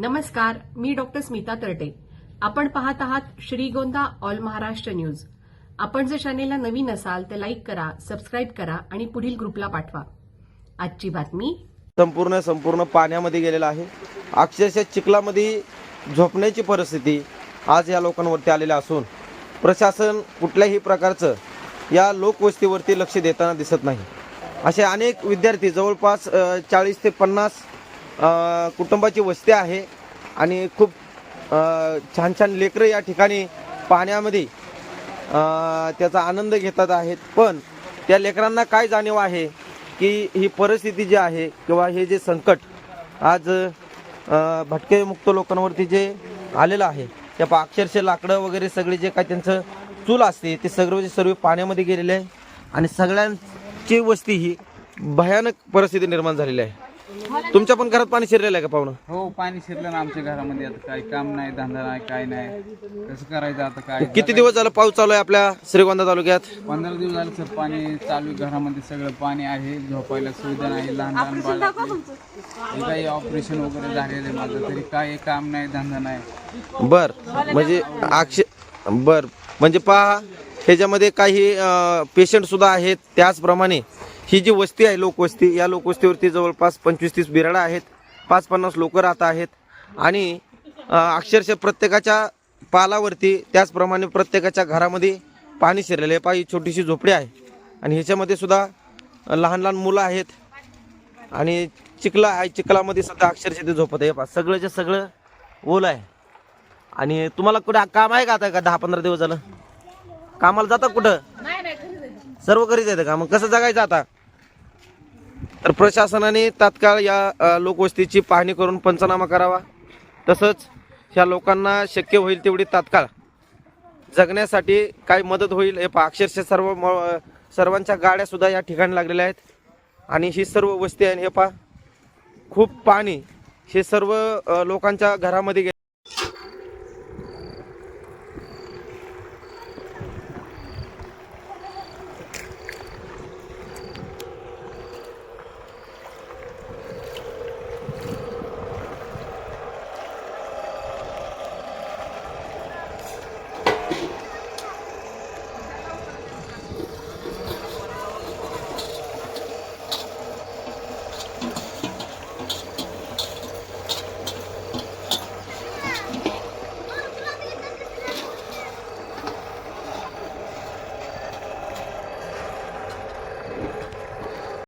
नमस्कार मी डॉक्टर स्मिता तरटे. आपण पाहत आहात श्रीगोंदा ऑल महाराष्ट्र न्यूज. आपण जर चॅनेलला नवीन असाल तर लाईक करा सबस्क्राईब करा आणि पुढील ग्रुपला पाठवा. आजची बातमी. संपूर्ण संपूर्ण पाण्यामध्ये गेलेला आहे. अक्षरशः चिखलामध्ये झोपण्याची परिस्थिती आज या लोकांवरती आलेल्या असून प्रशासन कुठल्याही प्रकारचं या लोकवस्तीवरती लक्ष देताना दिसत नाही. असे अनेक विद्यार्थी जवळपास चाळीस ते पन्नास कुटुंबाची वस्ती आहे आणि खूप छान छान लेकरं या ठिकाणी पाण्यामध्ये त्याचा आनंद घेतात आहेत. पण त्या लेकरांना काय जाणीव आहे की ही परिस्थिती जी आहे किंवा हे जे संकट आज भटके मुक्त लोकांवरती जे आलेलं आहे त्या पा- अक्षरशः लाकडं वगैरे सगळे जे काय त्यांचं चूल असते ते सगळं सर्व पाण्यामध्ये गेलेले आहे. आणि सगळ्यांची वस्ती ही भयानक परिस्थिती निर्माण झालेली आहे. तुमच्या पण घरात पाणी शिरलेलं आहे का पाहुणं? हो पाणी शिरलं ना आमच्या घरामध्ये. आता काही काम नाही धंदा नाही काय नाही. कसं करायचं आता काय? किती दिवस झालं पाऊस चालू आहे आपल्या श्रीगोंदा तालुक्यात? पंधरा दिवस झाले सर पाणी चालू आहे घरामध्ये. सगळं पाणी आहे झोपायला सुविधा नाही लहान लहान बाळ. हे काही ऑपरेशन वगैरे झालेलं आहे माझं. तरी काय काम नाही धंदा नाही. बर म्हणजे अक्ष बर म्हणजे पहा ह्याच्यामध्ये काही पेशंट सुद्धा आहेत त्याचप्रमाणे. ही जी वस्ती आहे लोकवस्ती या लोकवस्तीवरती जवळपास पंचवीस तीस बिराडा आहेत. पाच पन्नास लोक राहत आहेत. आणि अक्षरशः प्रत्येकाच्या पालावरती त्याचप्रमाणे प्रत्येकाच्या घरामध्ये पाणी शिरलेलं आहे. पहा ही छोटीशी झोपडी आहे. आणि ह्याच्यामध्ये सुद्धा लहान लहान मुलं आहेत. आणि चिखला आहे. चिखलामध्ये सुद्धा अक्षरशः ते झोपत आहे. पहा सगळंच्या सगळं ओलं आहे. आणि तुम्हाला कुठं काम आहे का आता? का दहा पंधरा दिवस झालं? कामाला जाता कुठं? सर्व घरीच येतं का? मग कसं जगायचं आता? तर प्रशासनाने तात्काळ या लोकवस्तीची पाहणी करून पंचनामा करावा. तसंच ह्या लोकांना शक्य होईल तेवढी तात्काळ जगण्यासाठी काय मदत होईल हे पहा. अक्षरशः सर्व म- सर्वांच्या गाड्यासुद्धा या ठिकाणी लागलेल्या आहेत. आणि ही सर्व वस्ती आहे हे पहा खूप पाणी हे सर्व लोकांच्या घरामध्ये